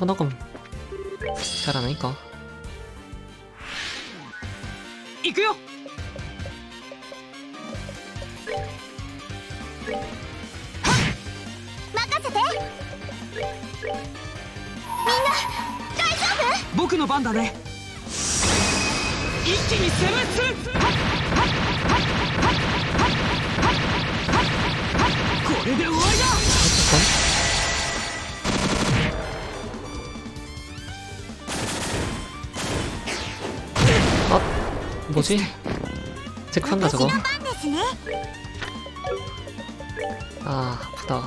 번 하면 잘 안 하니까 行くよ任せて僕の番だね一気に攻めするこれで終わりだ 뭐지? 체크한다 私 저거 の番ですね 아 아프다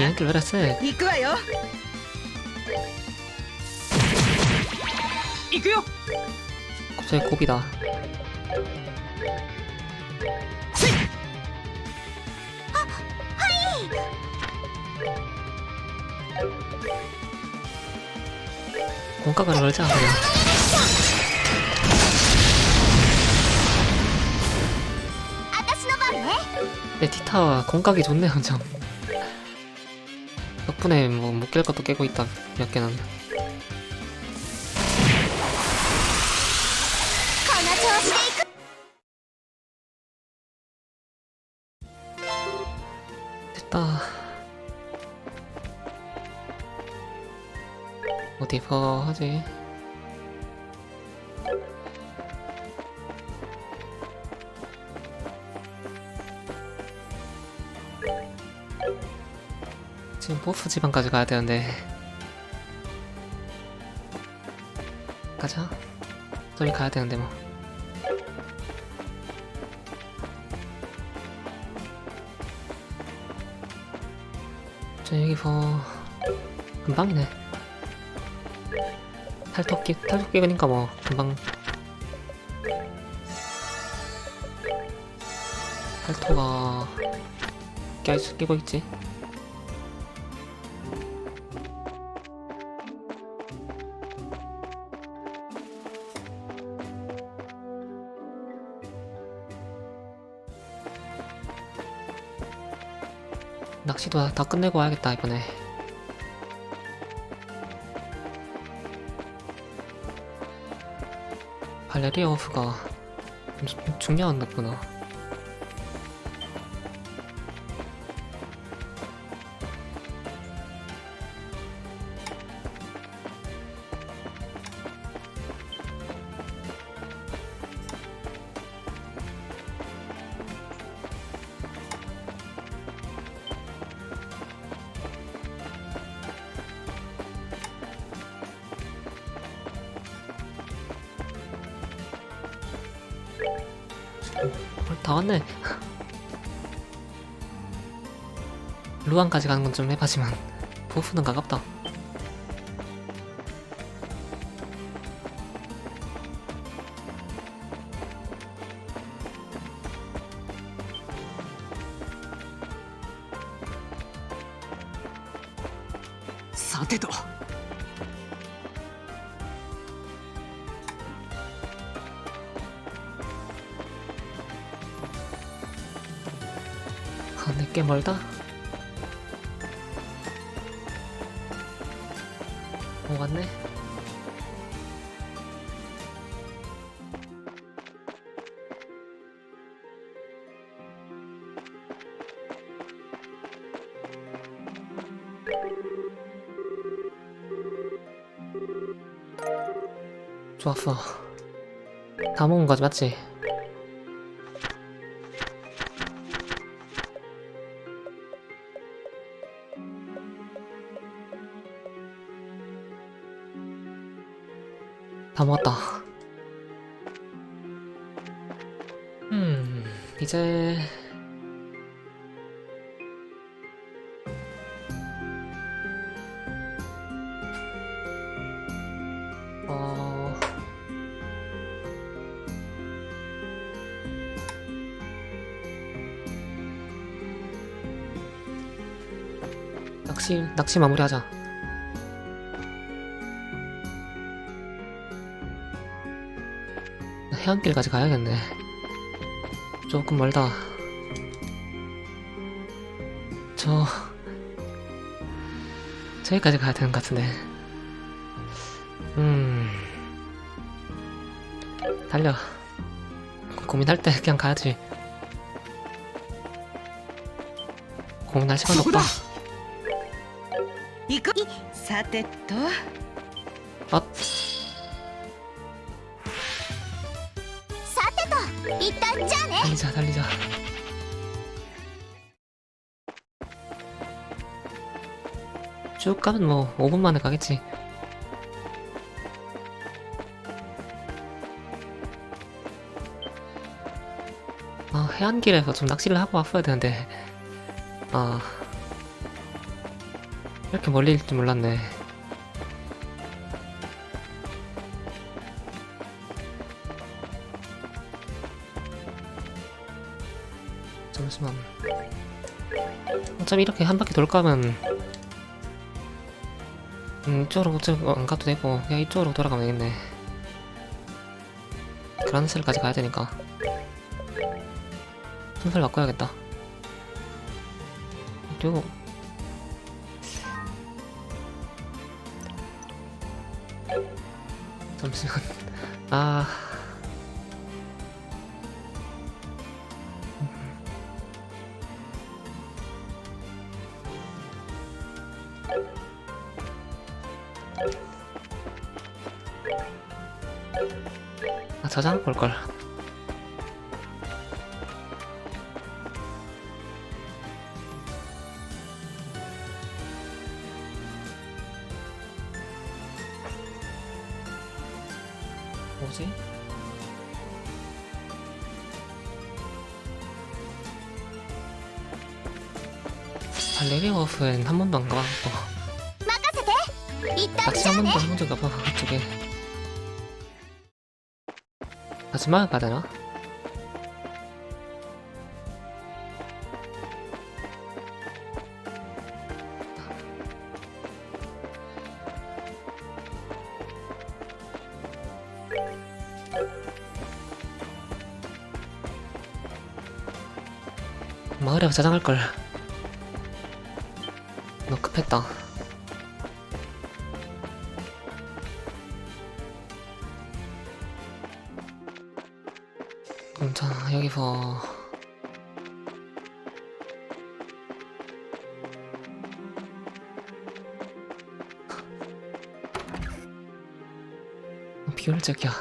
얘한테 왜 이랬어 行くわよ行くよ 갑자기 고비다 공각을 놀자 그냥 근데 티타 공각이 좋네 엄청 덕분에 뭐 못 깰 것도 깨고 있다 몇 개는. 버 하지. 지금 보스 지방까지 가야 되는데. 가자. 저기 가야 되는데 뭐. 저 여기 뭐 금방이네 탈토끼 탈토끼 그니까 뭐 금방. 탈토가 깨 끼고 있지. 낚시도 다 끝내고 와야겠다 이번에 발레리오프가 주- 중요한 덕구나 후반까지 가는 건 좀 해봤지만 보수는 가깝다. 사태도. 아, 내게 멀다. 오 왔네 좋았어 다 먹은 거지 맞지? 이제 어... 낚시 낚시 마무리하자. 해안길까지 가야겠네. 조금 멀다. 저... 저기까지 가야 되는 것 같은데. 음... 달려. 고민할 때 그냥 가야지. 고민할 시간 없다. 이거 사태 또. 어... 달리자, 달리자. 쭉 가면 뭐 5분 만에 가겠지. 아, 해안길에서 좀 낚시를 하고 왔어야 되는데. 아. 이렇게 멀리 일 줄 몰랐네. 어차피 이렇게 한 바퀴 돌 거면 음, 이쪽으로 어차피 안 가도 되고 그냥 이쪽으로 돌아가면 되겠네. 그란셀까지 가야 되니까 순서를 바꿔야겠다. 그리고 잠시만. 아. 아, 저장 볼 걸. 마지막에 가야 되나? 마을에 저장할걸 너 급했다 여기서 비효율적이야.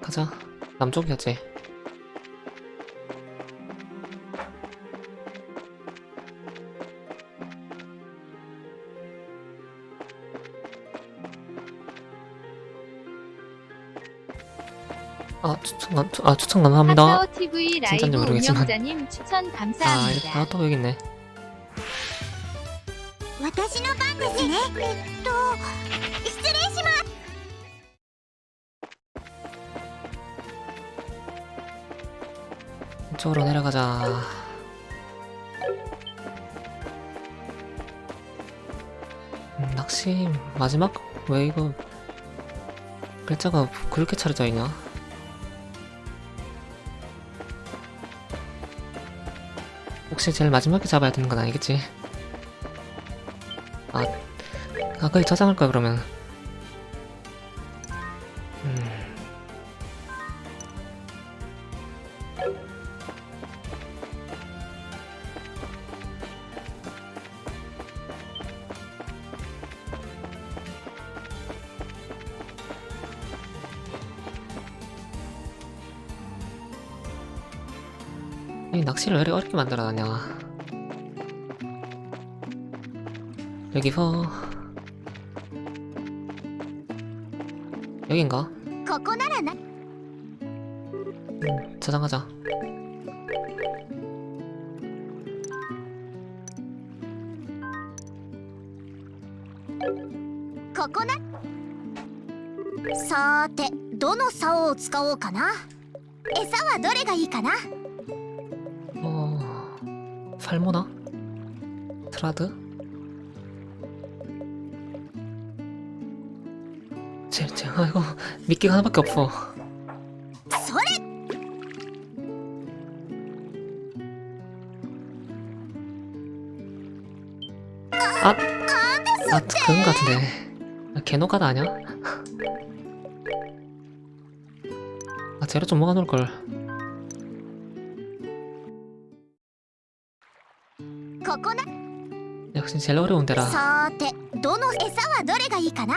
가자. 남쪽이었지 아 추천 감- 아 추천 감사합니다. 카카오 TV 라이브 진짜인지 모르겠지만. 운영자님 추천 아, 감사합니다. 아, 또 여기 있네. 私の番ですねえっと失礼します 이쪽으로 내려가자. 음, 낚시 마지막 왜 이거 글자가 그렇게 차려져 있냐? 혹시 제일 마지막에 잡아야 되는 건 아니겠지? 아, 아 거기 저장할 거야 그러면. 이 낚시를 왜 이렇게 어렵게 만들어놨냐 여기서 여긴가? ここならな 음, 저장하자 어, ここなさーてどの竿を使おうかな餌はどれがいいかな 트라드? 제, 제, 아이고 미끼가 하나밖에 없어 아! 아 그건 거 같은데 아, 개노가다 아냐? 아 쟤를 좀 모아놓을걸 역시 제일 어려운 데라 さーてどの餌はどれがいいかな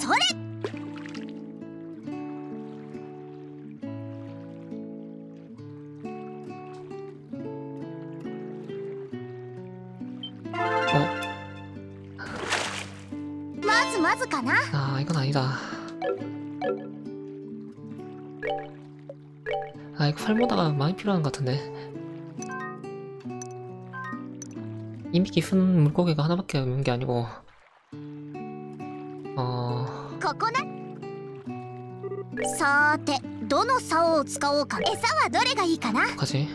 それ 어? まずまずかな 아 이건 아니다 아 이거 살모다가 많이 필요한 것 같은데 이미 깊은 물고기가 하나밖에 없는 게 아니고 어... ここなさーてどの竿を使おうか餌はどれがいいかな 뭐지?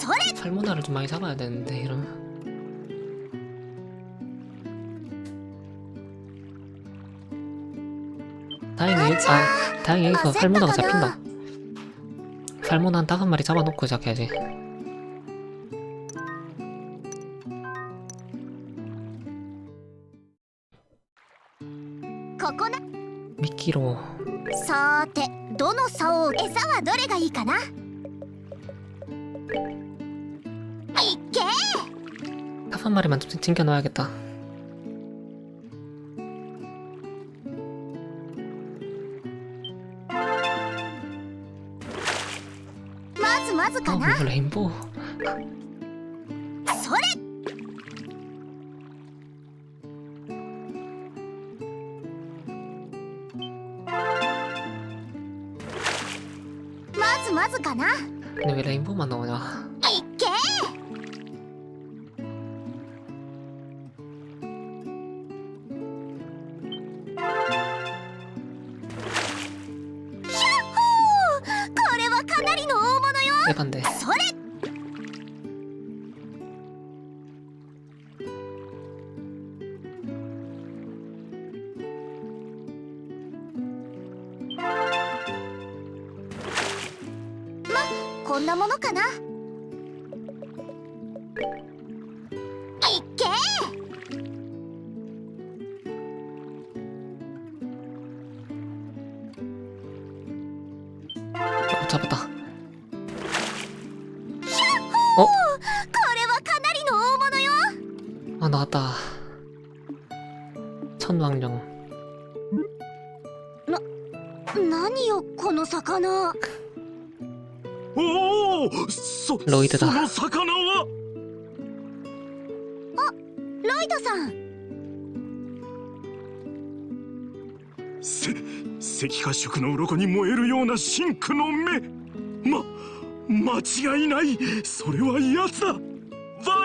それ 살모나를 좀 많이 잡아야 되는데 이런 다행히 여기, 아 다행히 여기서 살모나가 잡힌다 살모나 한 다섯 마리 잡아놓고 시작해야지 ここな 미끼로 さーてどの竿を餌はどれがいいかないっけ 다섯 마리만 좀 챙겨놔야겠다 ずまずかな？レインボー。それ！まずまずかな？レインボーマンのな。어, 잡았다 これはかなりの大物よ 아 나왔다 천왕령 何よこの魚おおそロイドだその魚はロイドさんせ赤褐色の鱗に燃える ような真紅の目。ま間違いない。それは奴だ。バ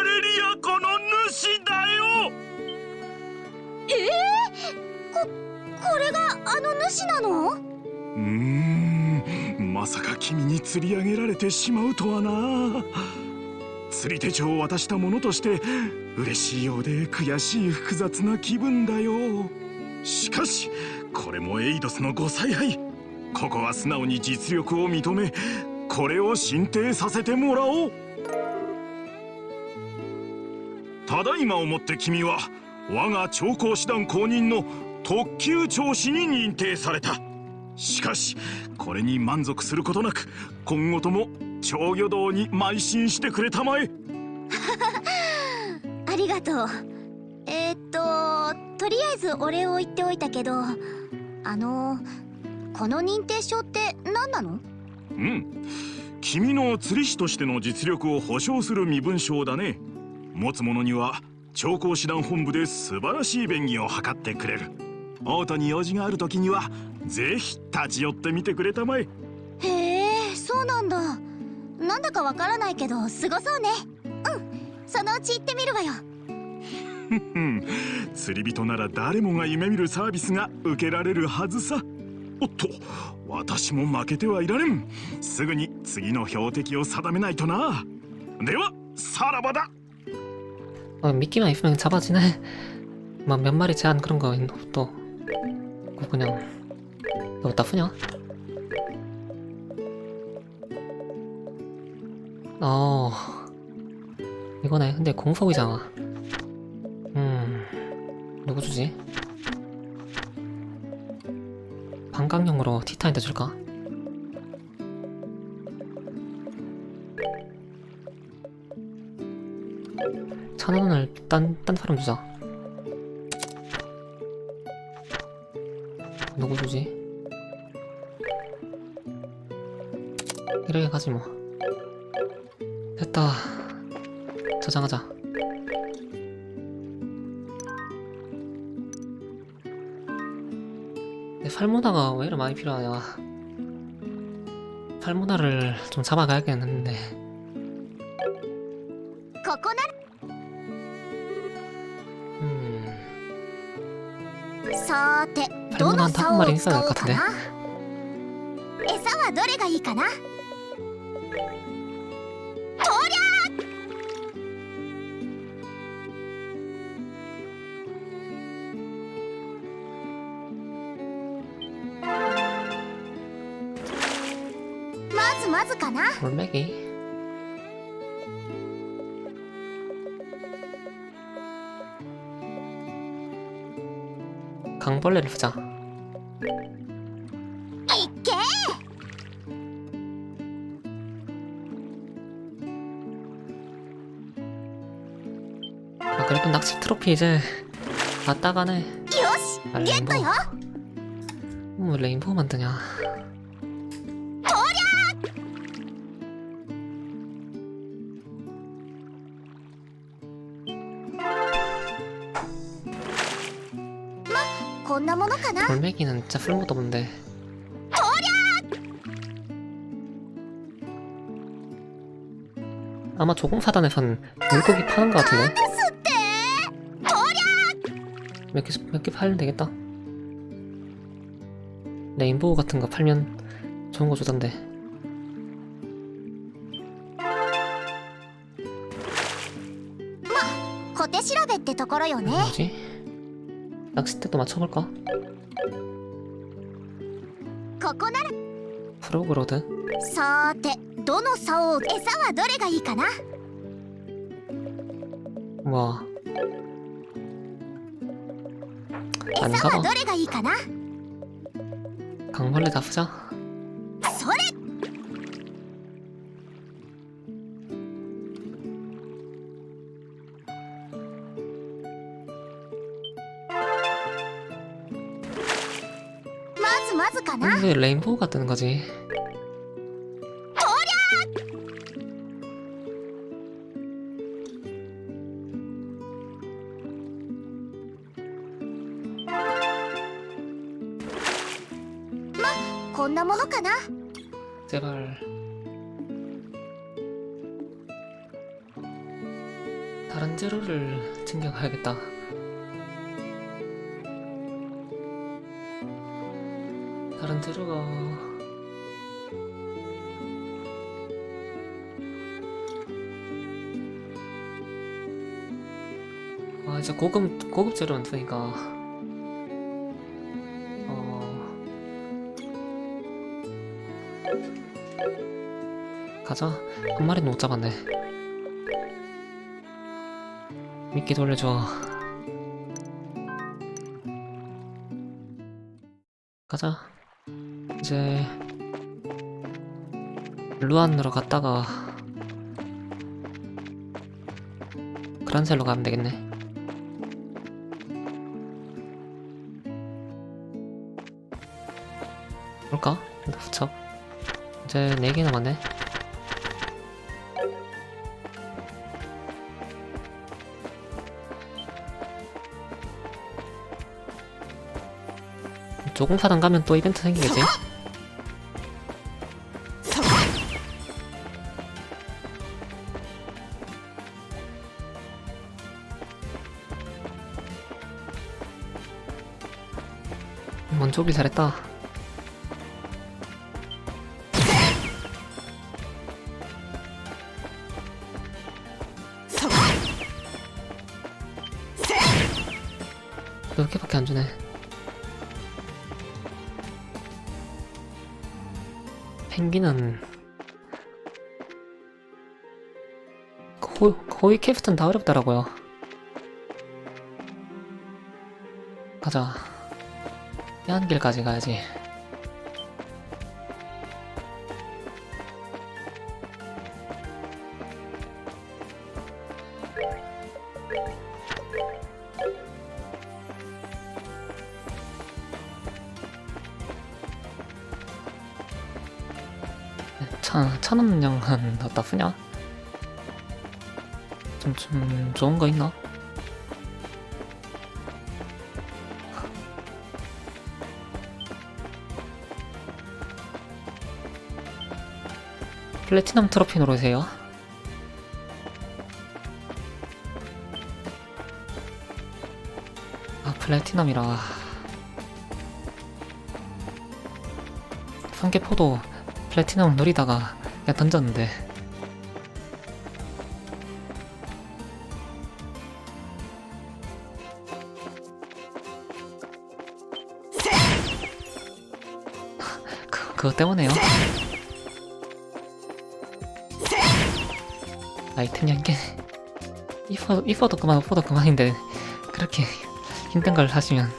レリア湖の主だよ。これがあの主なの？うーん。まさか君に釣り上げられてしまうとはな。釣り手帳を渡したものとして嬉しいようで悔しい複雑な気分だよ。しかしこれもエイドスのご采配ここは素直に実力を認めこれを進呈させてもらおう。ただいまをもって君は我が長江師団公認の特級長士に認定された。しかしこれに満足することなく今後とも長魚道に邁進してくれたまえ。ありがとう。えー、っととりあえずお礼を言っておいたけどあのこの認定証って何なの？うん。君の釣り師としての実力を保証する身分証だね。持つ者には長江師団本部で素晴らしい便宜を図ってくれる。王都に用事がある時にはぜひ立ち寄ってみてくれたまえ。へえそうなんだ。なんだかわからないけどすごそうね。うん。そのうち行ってみるわよ。釣り人なら誰もが夢見るサービスが受けられるはずさおっと私も負けてはいられんすぐに次の標的を定めないとなではさらばだ 어, 미끼만 있으면 잡아지네. 막 몇 마리 제한 그런 거 있는 것도 그거 그냥 여기다 푸냐? 어 이거네. 근데 공속이잖아. 음 누구 주지? 반강용으로 티타인드 줄까? 천 원을 딴, 딴 사람 주자. 누구 주지? 이렇게 가지 뭐. 됐다. 저장하자. 내 fal모나가 왜 이렇게 많이 필요하냐. fal모나를 좀 잡아가야겠는데. ここ 음. ならさーてど fal모나 の 한 다섯 竿を 마리 使 있어야 お 될 う 것 か 같은데. な餌はどれがいいかな ずまずかな 돌멩이. 강벌레를 보자. いっけ 아 그래도 낚시 트로피 이제 왔다가네. よし 아, ゲット 레인보우. よ 뭐 레인보우 만드냐? ものかな 돌멩이는 진짜 쓸모도 없는데. 아마 조공사단에선 물고기 파는 것 같은데. すって 몇 개, 몇 개 팔면 되겠다. 레인보우 같은 거 팔면 좋은 거 주던데. 小手調べってところよね 뭐지? 낚싯대도 맞춰볼까? ここなら 프로그로드? さーてどの竿を餌はどれがいいかな 뭐 餌 아닌가 は 봐. どれがいいかな 강벌레 다 쓰자. 레인보우가 뜨는 거지. 뭐, 다른 재료를 챙겨가야겠다. 재료가. 아 이제 고급 고급 재료는 쓰니까. 어. 가자. 한 마리는 못 잡았네. 미끼 돌려줘. 가자 이제 루안으로 갔다가 그란셀로 가면 되겠네 볼까? 부착 이제 4개 남았네 조공사단 가면 또 이벤트 생기겠지? 오길 잘했다. 이렇게밖에 안 주네. 펭귄은 거, 거의 캐프튼 다 어렵더라고요. 가자. 해안길까지 가야지. 천, 천원 영은 어디다 쓰냐? 좀, 좀 좋은 거 있나? 플래티넘 트로피 노르세요. 아 플래티넘이라. 삼계포도 플래티넘 노리다가 그냥 던졌는데. 그, 그거 때문에요 아이템 연계 이퍼, 이퍼도 그만 오퍼도 그만인데 그렇게 힘든 걸 하시면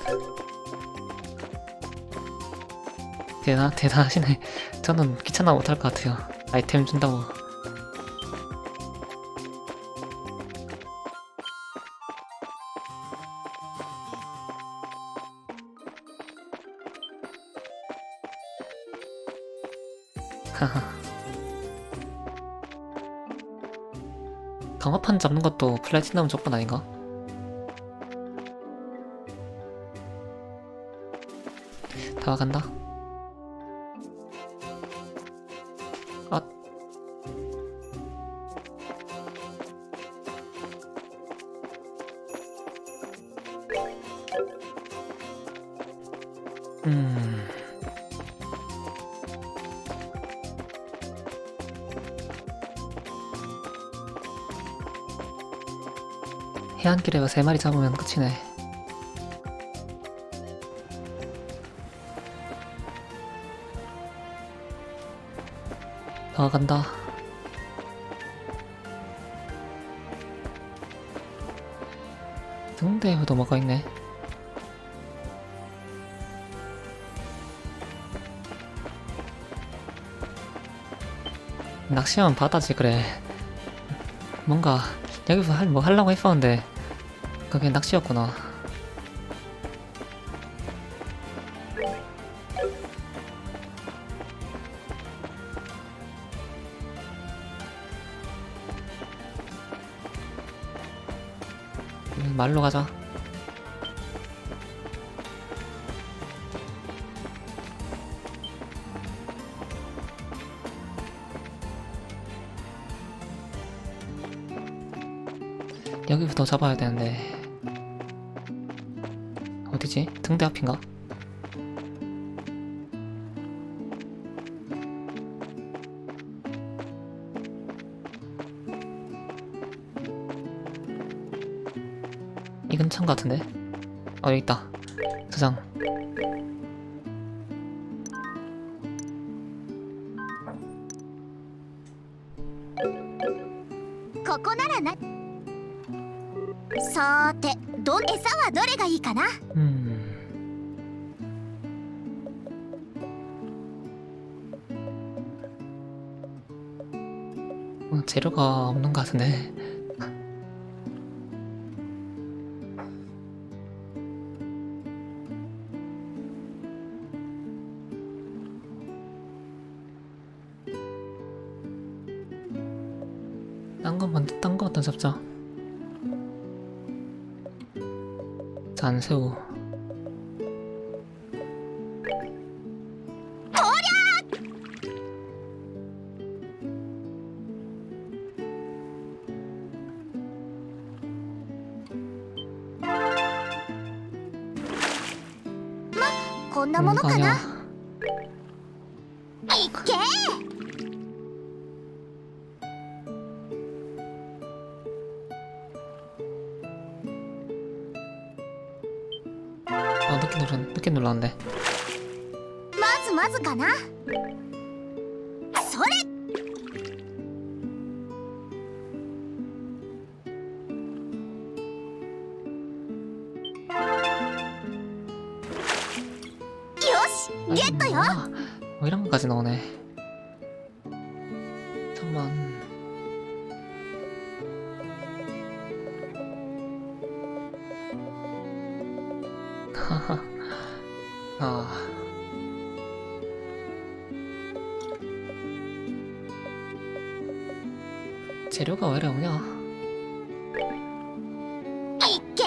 대단, 대단하시네. 저는 귀찮아 못할 것 같아요. 아이템 준다고. 하하 강화판 잡는 것도 플래티넘 조건 아닌가? 다가간다. 아. 음. 해안길에 세 마리 잡으면 끝이네. 나간다. 등대에도 뭐가 있네. 낚시하면 바다지 그래. 뭔가 여기서 할, 뭐 하려고 했었는데 그게 낚시였구나. 음, 말로 가자. 여기부터 잡아야 되는데 어디지? 등대 앞인가? 이 근처인 것 같은데? 어 여기 있다 저장 음. 재료가 없는 것 같은데. 딴 것만 딴거 어떤 잡자 잔새우 눌렀 늦게 눌렀는데 まずまずかな 재료가 왜 이래 없냐 いっけ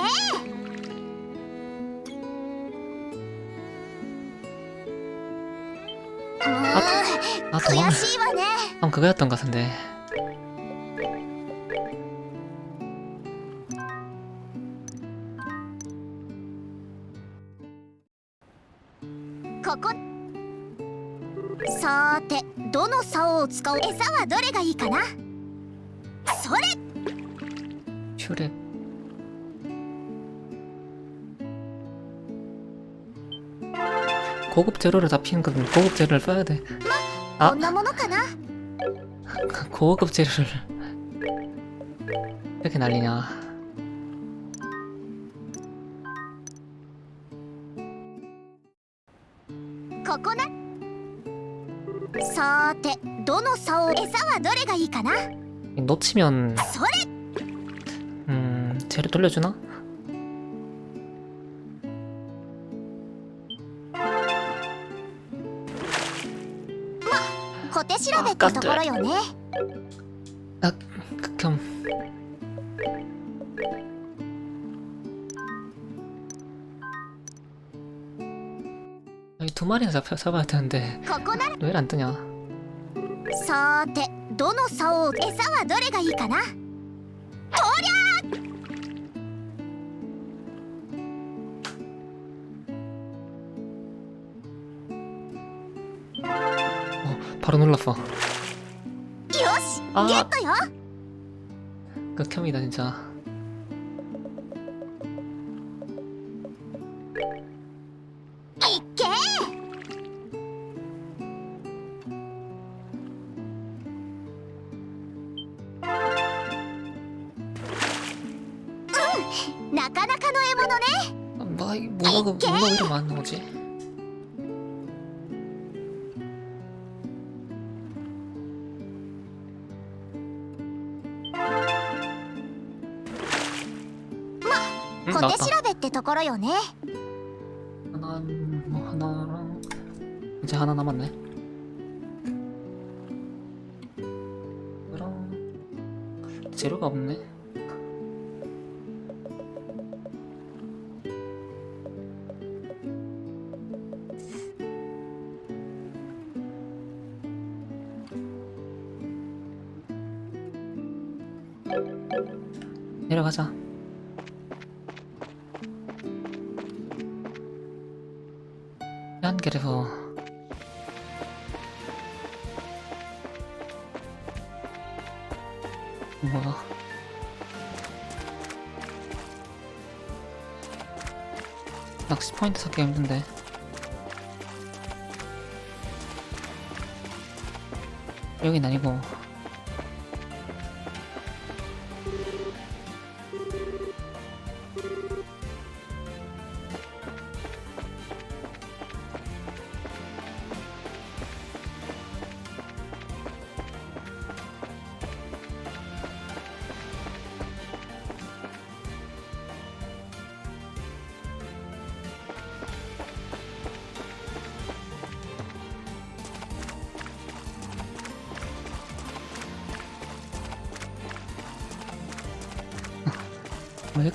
아 悔 도망 しいわね 아 그거였던 것 같은데 ここさーてどの竿を使う餌はどれがいいかな 슈렉 고급 재료를 다 피는 건 고급 재료를 써야 돼. こ 아 んなものかな 고급 재료를 이렇게 날리냐? ここなさーてどの竿を餌はどれがいいかな 놓치면 それ 음 재료 돌려주나? 小手調べってところよね 아 극혐. 아니 두 마리나 잡, 잡아야 되는데 ここな 왜 안 뜨냐? さーてどの竿を餌はどれがいいかな 바로 놀랐어. 아, 극혐이다 진짜. 나가나카노에모노네. 아, 뭐 뭐가 그, 뭐가 이렇게 많은 거지? 小手 나왔다. 調べってところよね 하나 뭐 하나랑 이제 하나 남았네. 그럼 재료가 없네. 한길에서 뭐야? 낚시 포인트 찾기 힘든데. 여긴 아니고.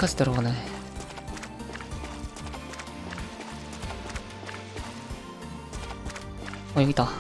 여기까지 들어가네. 어 여기다.